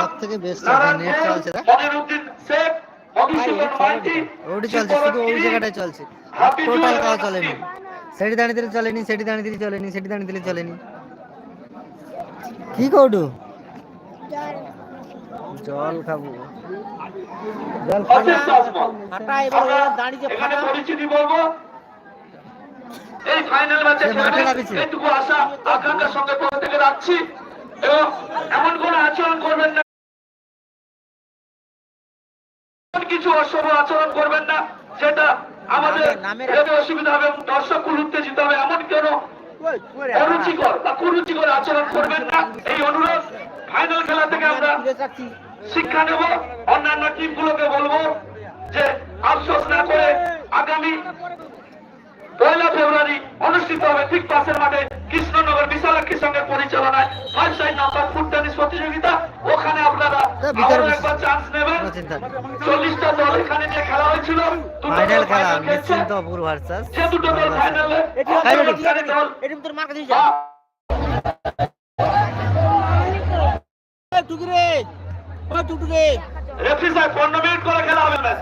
সব থেকে best net চলছে ওটি শুধু ওই চলছে। টোটাল কাজ চলেনি। সেটি দাঁড়িয়ে দিলে চলেনি সেটি দাঁড়িয়ে দিলে চলেনি সেটি দাঁড়িয়ে দিলে চলেনি। কি কৌটু জল খাব। জল বলব। এই ফাইনাল ম্যাচে। এইটুকু আশা আকাঙ্ক্ষার সঙ্গে প্রত্যেকে রাখছি। এবং এমন কোন আচরণ করবেন না। কিছু অশুভ আচরণ করবেন না যেটা আমাদের অসুবিধা হবে এবং দর্শকগুলো উত্তেজিত হবে। এমন কেন অরুচিকর বা কুরুচিকর আচরণ করবেন না। এই অনুরোধ ফাইনাল খেলা থেকে আমরা শিক্ষা নেব। অন্যান্য টিমগুলোকে বলব যে আফসোস না করে আগামী পয়লা ফেব্রুয়ারি অনুষ্ঠিত হবে ঠিক পাশের মাঠে। কৃষ্ণনগর বিশালাক্ষী সঙ্গে পরিচালনায় five side number foot tennis প্রতিযোগিতা। ওখানে আপনারা আরও একবার চান্স নেবেন। কোনো চিন্তা নেই চল্লিশটা দল এখানে যে খেলা হয়েছিল। ফাইনাল খেলা final খেলছে। ভার্সাস। যে দুটো দল ফাইনালে Final. তোর মার্কা দিয়ে বা টুকরে টুকরে রেফারি সাহেব পনেরো মিনিট করে খেলা হবে ম্যাচ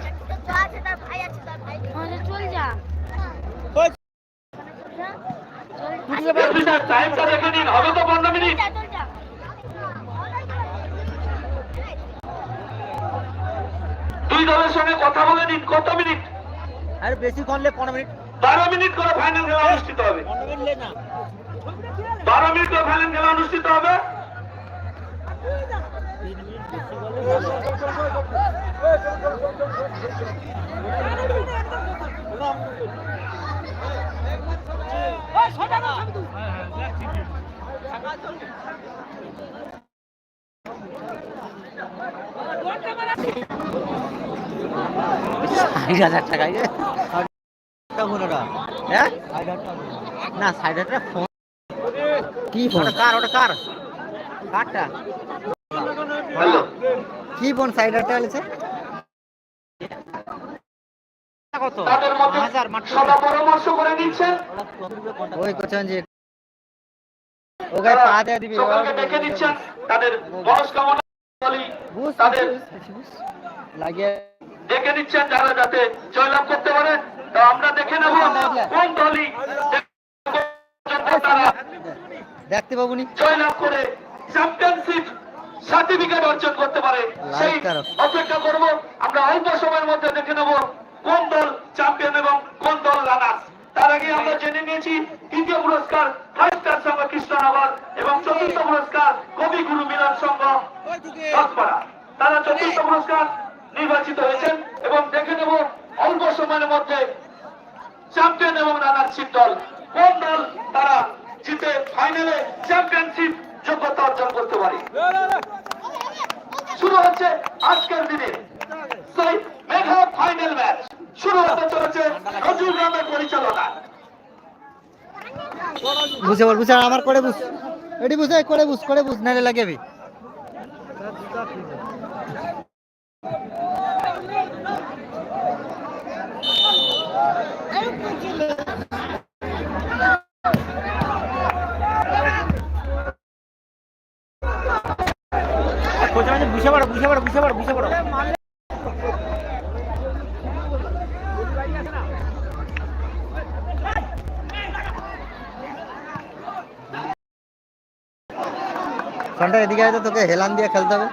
টাইমটা দেখে নিন হবে তো পনেরো মিনিট দুই দলের সঙ্গে কথা বলে নিন কত মিনিট আরে বেশি করলে পনেরো মিনিট বারো মিনিট করে ফাইনাল খেলা অনুষ্ঠিত হবে মিনিট বারো মিনিট করে ফাইনাল খেলা অনুষ্ঠিত হবে ষাট হাজার টাকা পনেরো হ্যাঁ? না ষাট হাজার টাকা ফোন। কি ফোন? ওটা কার ওটা কার? কারটা? হ্যালো। কি ফোন সাইড আটটা আছে কত? হাজার সদা পরামর্শ করে ওই কোচান পা দেয়া দিবি সকলকে ডেকে নিচ্ছেন তাদের মনস্কামনা তাদের লাগিয়ে। ডেকে নিচ্ছেন যারা যাতে জয়লাভ করতে পারে তো আমরা দেখে নেব কোন দলই তারা দেখতে পাবুনি জয়লাভ করে চ্যাম্পিয়নশিপ সার্টিফিকেট অর্জন করতে পারে। সেই অপেক্ষা করব। আমরা অল্প সময়ের মধ্যে দেখে নেব কোন দল চ্যাম্পিয়ন এবং কোন দল রানার্স তার আগে আমরা জেনে নিয়েছি তৃতীয় পুরস্কার ফাইভ স্টার সংঘ কৃষ্ণনগর এবং চতুর্থ পুরস্কার কবিগুরু মিলন সংঘ দশপাড়া তারা চতুর্থ পুরস্কার নির্বাচিত হয়েছেন এবং দেখে নেব অল্প সময়ের মধ্যে চ্যাম্পিয়ন এবং রানার্সিপ দল কোন দল তারা জিতে ফাইনালে চ্যাম্পিয়নশিপ যোগ্যতা অর্জন করতে পারে। শুরু হচ্ছে আজকের দিনে। সেই মেঘা ফাইনাল ম্যাচ বুঝে বল, বুঝে, আমার করে বুঝ। এটি বুঝে, করে বুঝ করে বুঝ লাগাবি কোচা মানে বুঝে পারো বুঝে পারো বুঝে পারো বুঝে পারো ফোনটা এদিকে আছে তোকে হেলান দিয়ে খেলতে হবে।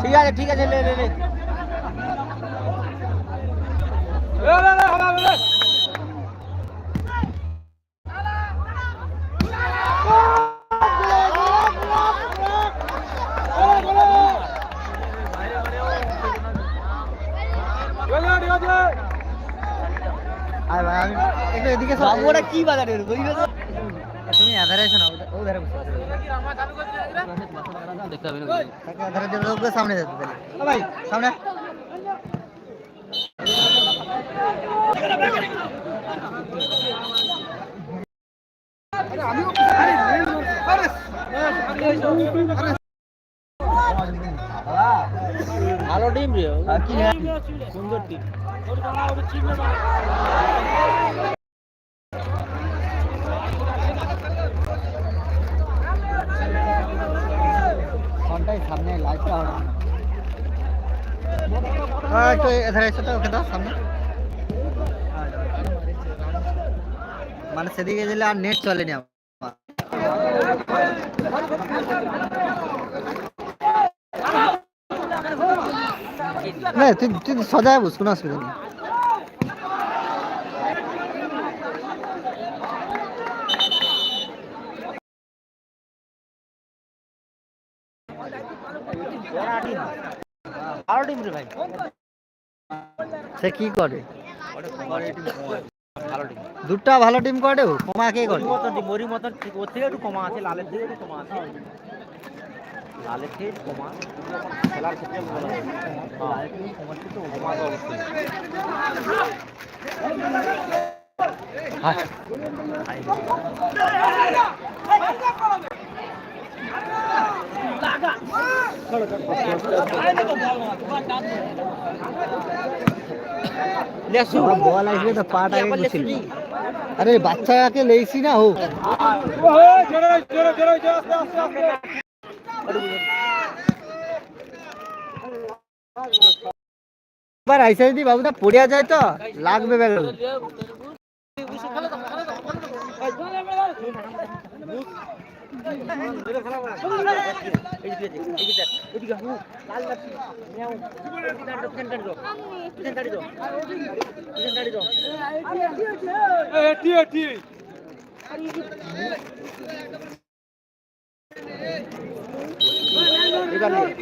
ঠিক আছে ঠিক আছে লে লে লে এদিকে সর। কি বাজারে বুঝলি তো তুমি আধারে এসো না? ও ধারে বসে। তাকে আধারে সামনে যেতে তাহলে ভাই। সামনে। টিম রে। সুন্দর টিম সামনে লাইটটা হবে একটু এধারে এসে তো ওকে দাও সামনে মানে সেদিকে গেলে আর নেট চলেনি আমার না তুই তুই সজায় বুঝ কোনো অসুবিধা নেই ভালো টিম রে ভাই। সে কি করে? দুটা ভালো টিম করে কমা কে করে? মরি মতন ঠিক ওর থেকে একটু কমা আছে। লালের থেকে একটু কমা আছে লালের থেকে কমা খেলার ক্ষেত্রে কমা অবশ্যই বল আসবে তো পাট গুছিল আরে বাচ্চাকে লেইছি না হোক। এবার আইসা যদি বাবুটা পড়িয়া যায় তো লাগবে ব্যাগ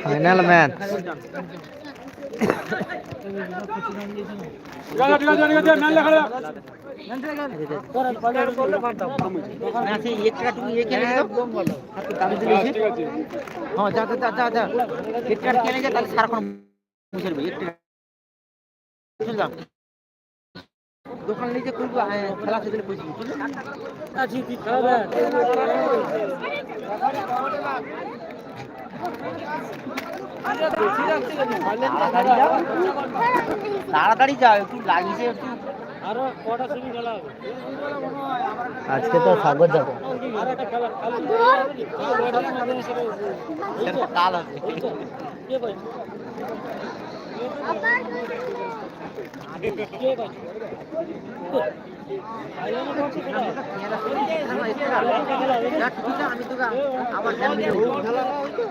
ফাইনাল ম্যাচ হ্যাঁ যা যা যা দোকান নিয়ে আহ, খেলা সেদিন খুঁজবি তাড়াতাড়ি যাও একটু লাগিয়েছে একটু। আজকে তো সাগর যাবে। কাল হবে। আমি তোকে আবার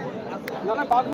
সবু ঠিক